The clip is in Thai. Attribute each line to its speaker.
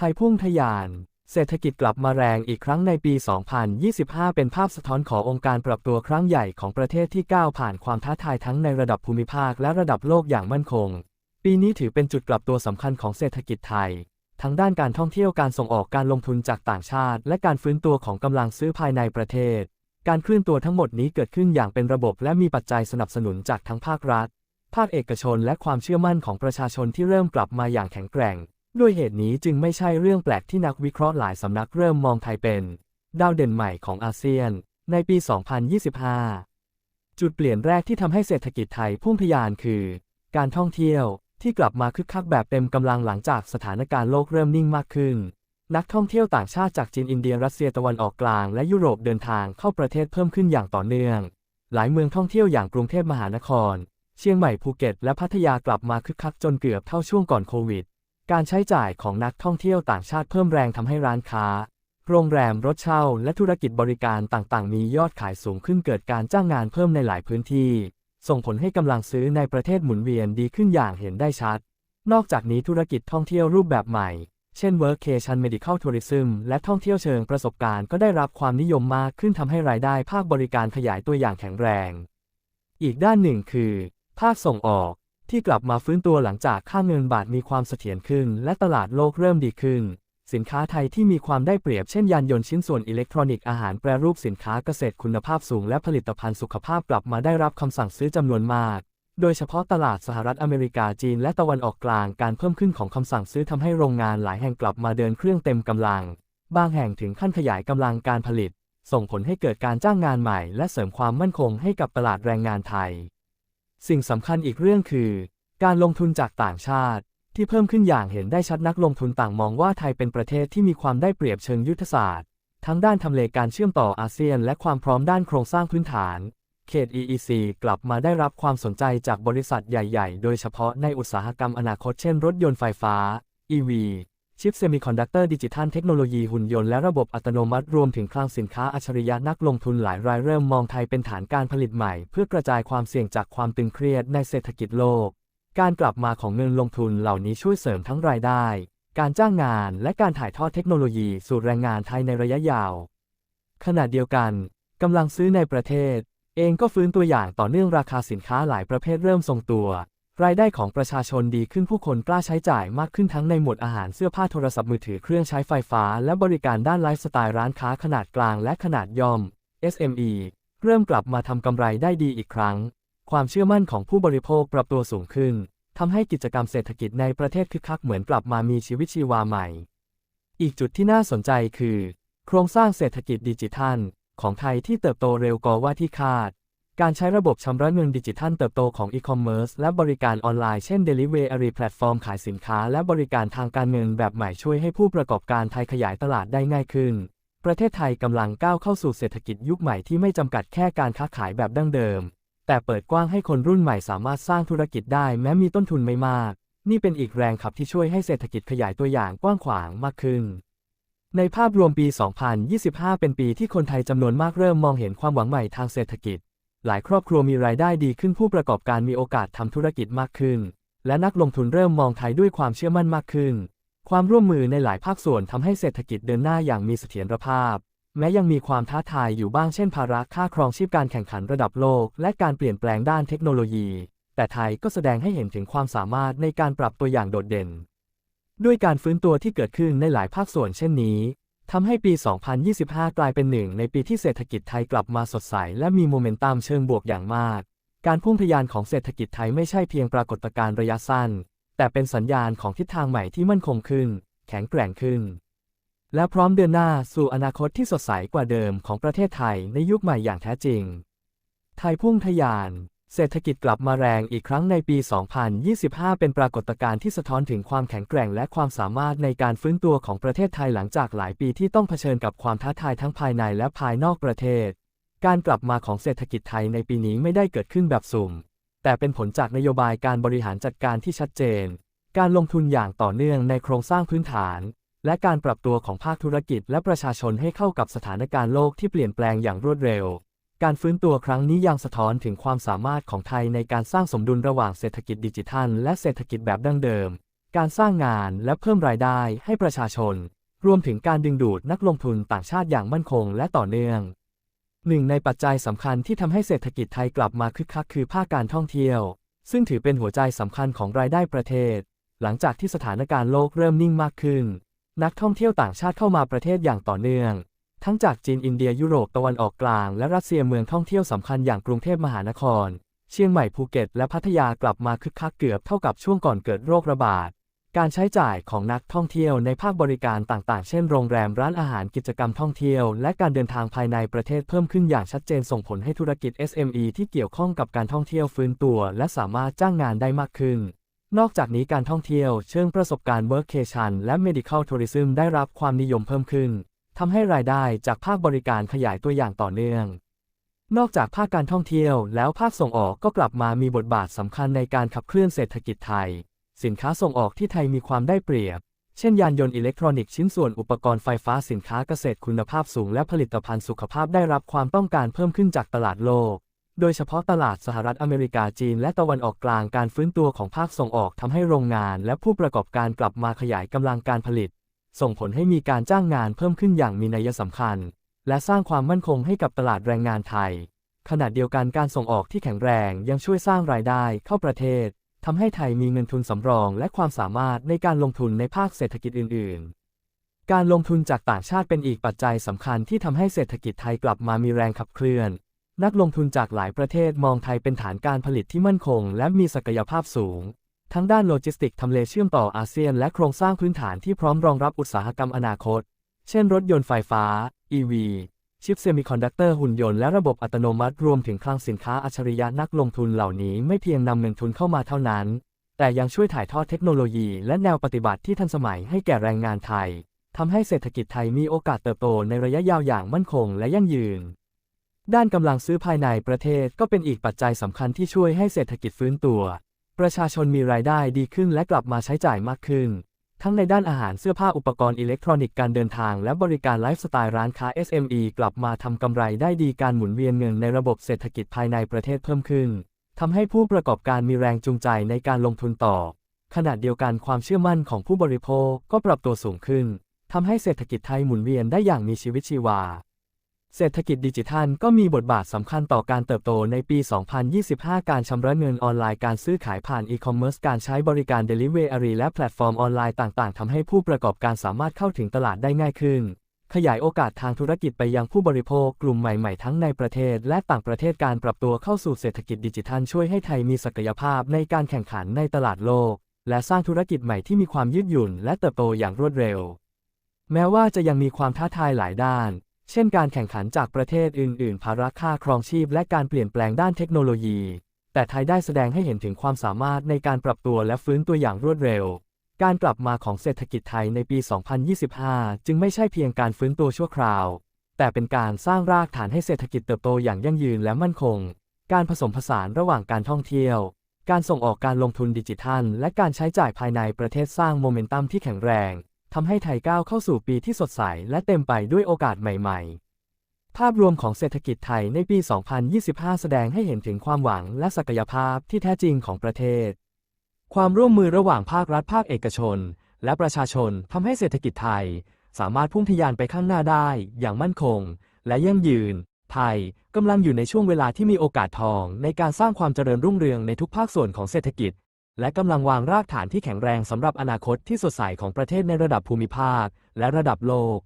Speaker 1: ไทยพุ่งทะยาน เศรษฐกิจกลับมาแรงอีกครั้งในปี 2025 เป็นภาพสะท้อนขององค์การปรับตัวครั้งใหญ่ของประเทศที่ก้าวผ่านความท้าทายทั้งในระดับภูมิภาคและระดับโลกอย่างมั่นคง ปีนี้ถือเป็นจุดกลับตัวสำคัญของเศรษฐกิจไทย ทั้งด้านการท่องเที่ยวการส่งออกการลงทุนจากต่างชาติ และการฟื้นตัวของกำลังซื้อภายในประเทศ การเคลื่อนตัวทั้งหมดนี้เกิดขึ้นอย่างเป็นระบบและมีปัจจัยสนับสนุนจากทั้งภาครัฐ ภาคเอกชน และความเชื่อมั่นของประชาชนที่เริ่มกลับมาอย่างแข็งแกร่ง ด้วยเหตุนี้จึงไม่ใช่เรื่องแปลกที่นักวิเคราะห์หลายสำนักเริ่มมองไทยเป็น ดาวเด่นใหม่ของอาเซียน ในปี 2025 จุดเปลี่ยนแรกที่ทำให้เศรษฐกิจไทยพุ่งทะยานคือ การท่องเที่ยวที่กลับมาคึกคักแบบเต็มกำลังหลังจากสถานการณ์โลกเริ่มนิ่งมากขึ้น นักท่องเที่ยวต่างชาติจากจีนอินเดียรัสเซียตะวันออกกลางและยุโรปเดินทางเข้าประเทศเพิ่มขึ้นอย่างต่อเนื่อง หลายเมืองท่องเที่ยวอย่างกรุงเทพมหานคร เชียงใหม่ภูเก็ต และพัทยากลับมาคึกคักจนเกือบเท่าช่วงก่อนโควิด การใช้จ่ายของนักท่องเที่ยวต่างชาติเพิ่มแรงทำให้ร้านค้า โรงแรมรถเช่า และธุรกิจบริการต่างๆ มียอดขายสูงขึ้นเกิดการจ้างงานเพิ่มในหลายพื้นที่ ส่งผลให้กำลังซื้อในประเทศหมุนเวียนดีขึ้นอย่างเห็นได้ชัด นอกจากนี้ธุรกิจท่องเที่ยวรูปแบบใหม่ เช่น Workcation Medical Tourism และท่องเที่ยวเชิงประสบการณ์ก็ได้รับความนิยมมากขึ้นทำให้รายได้ภาคบริการขยายตัวอย่างแข็งแรง อีกด้านหนึ่งคือ ภาคส่งออก ที่กลับมาฟื้นตัวหลังจากค่าเงินบาทมีความเสถียรขึ้น และตลาดโลกเริ่มดีขึ้น สินค้าไทยที่มีความได้เปรียบเช่นยานยนต์ชิ้นส่วนอิเล็กทรอนิกส์อาหารแปรรูปสินค้าเกษตรคุณภาพสูงและผลิตภัณฑ์สุขภาพกลับมาได้รับคำสั่งซื้อจำนวนมาก โดยเฉพาะตลาดสหรัฐอเมริกาจีนและตะวันออกกลางการเพิ่มขึ้นของคำสั่งซื้อทำให้โรงงานหลายแห่งกลับมาเดินเครื่องเต็มกำลัง บางแห่งถึงขั้นขยายกำลังการผลิต ส่งผลให้เกิดการจ้างงานใหม่ และเสริมความมั่นคงให้กับตลาดแรงงานไทย สิ่งสำคัญอีกเรื่องคือ การลงทุนจากต่างชาติ ที่เพิ่มขึ้นอย่างเห็นได้ชัดนักลงทุนต่างมองว่าไทยเป็นประเทศที่มีความได้เปรียบเชิงยุทธศาสตร์ ทั้งด้านทำเลการเชื่อมต่ออาเซียน และความพร้อมด้านโครงสร้างพื้นฐาน เขต EEC กลับมาได้รับความสนใจจากบริษัทใหญ่ ๆ โดยเฉพาะในอุตสาหกรรมอนาคตเช่นรถยนต์ไฟฟ้า EV ชิปเซมิคอนดักเตอร์ดิจิทัลเทคโนโลยีหุ่นยนต์และระบบอัตโนมัติ รวมถึงคลังสินค้าอัจฉริยะนักลงทุนหลายรายเริ่มมองไทยเป็นฐานการผลิตใหม่ เพื่อกระจายความเสี่ยงจากความตึงเครียดในเศรษฐกิจโลก การกลับมาของเงินลงทุนเหล่านี้ช่วยเสริมทั้งรายได้ การจ้างงานและการถ่ายทอดเทคโนโลยีสู่แรงงานไทยในระยะยาว ขณะเดียวกันกำลังซื้อในประเทศ เองก็ฟื้นตัวอย่างต่อเนื่องราคาสินค้าหลายประเภทเริ่มทรงตัว รายได้ของประชาชนดีขึ้นผู้คนกล้าใช้จ่ายมากขึ้นทั้งในหมวดอาหารเสื้อผ้าโทรศัพท์มือถือเครื่องใช้ไฟฟ้า และบริการด้านไลฟ์สไตล์ร้านค้าขนาดกลางและขนาดย่อม SME เริ่มกลับมาทำกำไรได้ดีอีกครั้ง ความเชื่อมั่นของผู้บริโภคปรับตัวสูงขึ้นทำให้กิจกรรมเศรษฐกิจในประเทศคึกคักเหมือนกลับมามีชีวิตชีวาใหม่ อีกจุดที่น่าสนใจคือ โครงสร้างเศรษฐกิจดิจิทัล ของไทยที่เติบโตเร็วกว่าที่คาด การใช้ระบบชำระเงินดิจิทัลเติบโตของอีคอมเมิร์ซและบริการออนไลน์เช่น Delivery แพลตฟอร์มขายสินค้าและบริการทางการเงินแบบใหม่ช่วยให้ผู้ประกอบการไทยขยายตลาดได้ง่ายขึ้น ประเทศไทยกำลังก้าวเข้าสู่เศรษฐกิจยุคใหม่ที่ไม่จำกัดแค่การค้าขายแบบดั้งเดิม แต่เปิดกว้างให้คนรุ่นใหม่สามารถสร้างธุรกิจได้แม้มีต้นทุนไม่มาก นี่เป็นอีกแรงขับที่ช่วยให้เศรษฐกิจขยายตัวอย่างกว้างขวางมากขึ้นในภาพรวมปี 2025 เป็นปีที่คนไทยจำนวนมากเริ่มมองเห็นความหวังใหม่ทางเศรษฐกิจ หลายครอบครัวมีรายได้ดีขึ้นผู้ประกอบการมีโอกาสทำธุรกิจมากขึ้น และนักลงทุนเริ่มมองไทยด้วยความเชื่อมั่นมากขึ้น ความร่วมมือในหลายภาคส่วนทำให้เศรษฐกิจเดินหน้าอย่างมีเสถียรภาพ แม้ยังมีความท้าทายอยู่บ้างเช่นภาระค่าครองชีพการแข่งขันระดับโลก และการเปลี่ยนแปลงด้านเทคโนโลยี แต่ไทยก็แสดงให้เห็นถึงความสามารถในการปรับตัวอย่างโดดเด่น ด้วยการฟื้นตัวที่เกิดขึ้นในหลายภาคส่วนเช่นนี้ ทำให้ปี 2025 กลายเป็นหนึ่งในปีที่เศรษฐกิจไทยกลับมาสดใส และมีโมเมนตัมเชิงบวกอย่างมาก การพุ่งทะยานของเศรษฐกิจไทยไม่ใช่เพียงปรากฏการณ์ระยะสั้น แต่เป็นสัญญาณของทิศทางใหม่ที่มั่นคงขึ้น แข็งแกร่งขึ้น และพร้อมเดินหน้าสู่อนาคตที่สดใสกว่าเดิมของประเทศไทยในยุคใหม่อย่างแท้จริง ไทยพุ่งทะยาน เศรษฐกิจกลับมาแรงอีกครั้งในปี 2025 เป็นปรากฏการณ์ที่สะท้อนถึงความแข็งแกร่งและความสามารถในการฟื้นตัวของประเทศไทยหลังจากหลายปีที่ต้องเผชิญกับความท้าทายทั้งภายในและภายนอกประเทศ การกลับมาของเศรษฐกิจไทยในปีนี้ไม่ได้เกิดขึ้นแบบสุ่ม แต่เป็นผลจากนโยบายการบริหารจัดการที่ชัดเจน การลงทุนอย่างต่อเนื่องในโครงสร้างพื้นฐาน และการปรับตัวของภาคธุรกิจและประชาชนให้เข้ากับสถานการณ์โลกที่เปลี่ยนแปลงอย่างรวดเร็ว การฟื้นตัวครั้งนี้ยังสะท้อนถึงความสามารถของไทยในการสร้างสมดุลระหว่างเศรษฐกิจดิจิทัล และเศรษฐกิจแบบดั้งเดิม การสร้างงานและเพิ่มรายได้ให้ประชาชน รวมถึงการดึงดูดนักลงทุนต่างชาติอย่างมั่นคงและต่อเนื่อง หนึ่งในปัจจัยสำคัญที่ทำให้เศรษฐกิจไทยกลับมาคึกคักคือภาคการท่องเที่ยว ซึ่งถือเป็นหัวใจสำคัญของรายได้ประเทศ หลังจากที่สถานการณ์โลกเริ่มนิ่งมากขึ้น นักท่องเที่ยวต่างชาติเข้ามาประเทศอย่างต่อเนื่อง ทั้งจากจีนอินเดียยุโรปตะวันออกกลาง และรัสเซียเมืองท่องเที่ยวสำคัญอย่างกรุงเทพมหานคร เชียงใหม่ภูเก็ต และพัทยากลับมาคึกคักเกือบเท่ากับช่วงก่อนเกิดโรคระบาด การใช้จ่ายของนักท่องเที่ยวในภาคบริการต่างๆ เช่นโรงแรมร้านอาหารกิจกรรมท่องเที่ยว และการเดินทางภายในประเทศเพิ่มขึ้นอย่างชัดเจนส่งผลให้ธุรกิจ SME ที่เกี่ยวข้องกับการท่องเที่ยวฟื้นตัว และสามารถจ้างงานได้มากขึ้นนอกจากนี้การท่องเที่ยวเชิงประสบการณ์ Workation และ Medical Tourism ได้รับความนิยมเพิ่มขึ้น ทำให้รายได้จากภาคบริการขยายตัวอย่างต่อเนื่อง นอกจากภาคการท่องเที่ยวแล้วภาคส่งออกก็กลับมามีบทบาทสำคัญในการขับเคลื่อนเศรษฐกิจไทย สินค้าส่งออกที่ไทยมีความได้เปรียบ เช่นยานยนต์อิเล็กทรอนิกส์ชิ้นส่วนอุปกรณ์ไฟฟ้าสินค้าเกษตรคุณภาพสูงและผลิตภัณฑ์สุขภาพได้รับความต้องการเพิ่มขึ้นจากตลาดโลก โดยเฉพาะตลาดสหรัฐอเมริกาจีน และตะวันออกกลางการฟื้นตัวของภาคส่งออกทำให้โรงงาน และผู้ประกอบการกลับมาขยายกำลังการผลิต ส่งผลให้มีการจ้างงานเพิ่มขึ้นอย่างมีนัยสำคัญ และสร้างความมั่นคงให้กับตลาดแรงงานไทย ขณะเดียวกันการส่งออกที่แข็งแรงยังช่วยสร้างรายได้เข้าประเทศทำให้ไทยมีเงินทุนสำรองและความสามารถในการลงทุนในภาคเศรษฐกิจอื่น ๆ การลงทุนจากต่างชาติเป็นอีกปัจจัยสำคัญที่ทำให้เศรษฐกิจไทยกลับมามีแรงขับเคลื่อน นักลงทุนจากหลายประเทศมองไทยเป็นฐานการผลิตที่มั่นคง และมีศักยภาพสูง ทั้งด้านโลจิสติกส์ทำเลเชื่อมต่ออาเซียนและโครงสร้างพื้นฐานที่พร้อมรองรับอุตสาหกรรมอนาคต เช่นรถยนต์ไฟฟ้า EV ชิปเซมิคอนดักเตอร์หุ่นยนต์และระบบอัตโนมัติรวมถึงคลังสินค้าอัจฉริยะนักลงทุนเหล่านี้ไม่เพียงนำเงินทุนเข้ามาเท่านั้น แต่ยังช่วยถ่ายทอดเทคโนโลยีและแนวปฏิบัติที่ทันสมัยให้แก่แรงงานไทยทำให้เศรษฐกิจไทยมีโอกาสเติบโตในระยะยาวอย่างมั่นคงและยั่งยืน ด้านกำลังซื้อภายในประเทศก็เป็นอีกปัจจัยสำคัญที่ช่วยให้เศรษฐกิจฟื้นตัว ประชาชนมีรายได้ดีขึ้นและกลับมาใช้จ่ายมากขึ้น ทั้งในด้านอาหารเสื้อผ้าอุปกรณ์อิเล็กทรอนิกส์การเดินทางและบริการไลฟ์สไตล์ร้านค้า SME กลับมาทำกำไรได้ดีการหมุนเวียนเงินในระบบเศรษฐกิจภายในประเทศเพิ่มขึ้นทำให้ผู้ประกอบการมีแรงจูงใจในการลงทุนต่อ ขณะเดียวกันความเชื่อมั่นของผู้บริโภคก็ปรับตัวสูงขึ้นทำให้เศรษฐกิจไทยหมุนเวียนได้อย่างมีชีวิตชีวา เศรษฐกิจดิจิทัลก็มีบทบาทสำคัญต่อการเติบโตในปี 2025 การชำระเงินออนไลน์การซื้อขายผ่านอีคอมเมิร์ซ การใช้บริการ Delivery และแพลตฟอร์มออนไลน์ต่าง ๆ ทำให้ผู้ประกอบการสามารถเข้าถึงตลาดได้ง่ายขึ้น ขยายโอกาสทางธุรกิจไปยังผู้บริโภคกลุ่มใหม่ ๆ ทั้งในประเทศ และต่างประเทศการปรับตัวเข้าสู่เศรษฐกิจดิจิทัลช่วยให้ไทยมีศักยภาพในการแข่งขันในตลาดโลก และสร้างธุรกิจใหม่ที่มีความยืดหยุ่น และเติบโตอย่างรวดเร็ว แม้ว่าจะยังมีความท้าทายหลายด้าน เช่นการแข่งขันจากประเทศอื่น ๆ ภาระค่าครองชีพและการเปลี่ยนแปลงด้านเทคโนโลยี แต่ไทยได้แสดงให้เห็นถึงความสามารถในการปรับตัวและฟื้นตัวอย่างรวดเร็ว การกลับมาของเศรษฐกิจไทยในปี 2025 จึงไม่ใช่เพียงการฟื้นตัวชั่วคราว แต่เป็นการสร้างรากฐานให้เศรษฐกิจเติบโตอย่างยั่งยืนและมั่นคง การผสมผสานระหว่างการท่องเที่ยว การส่งออกการลงทุนดิจิทัล และการใช้จ่ายภายในประเทศสร้างโมเมนตัมที่แข็งแรง ทำให้ไทยก้าวเข้าสู่ปีที่สดใสและเต็มไปด้วยโอกาสใหม่ๆ ภาพรวมของเศรษฐกิจไทยในปี 2025 แสดงให้เห็นถึงความหวังและศักยภาพที่แท้จริงของประเทศ ความร่วมมือระหว่างภาครัฐภาคเอกชน และประชาชนทำให้เศรษฐกิจไทย สามารถพุ่งทะยานไปข้างหน้าได้อย่างมั่นคง และยั่งยืน ไทยกำลังอยู่ในช่วงเวลาที่มีโอกาสทองในการสร้างความเจริญรุ่งเรืองในทุกภาคส่วนของเศรษฐกิจ และกำลังวางรากฐานที่แข็งแรงสำหรับอนาคตที่สดใสของประเทศในระดับภูมิภาค และระดับโลก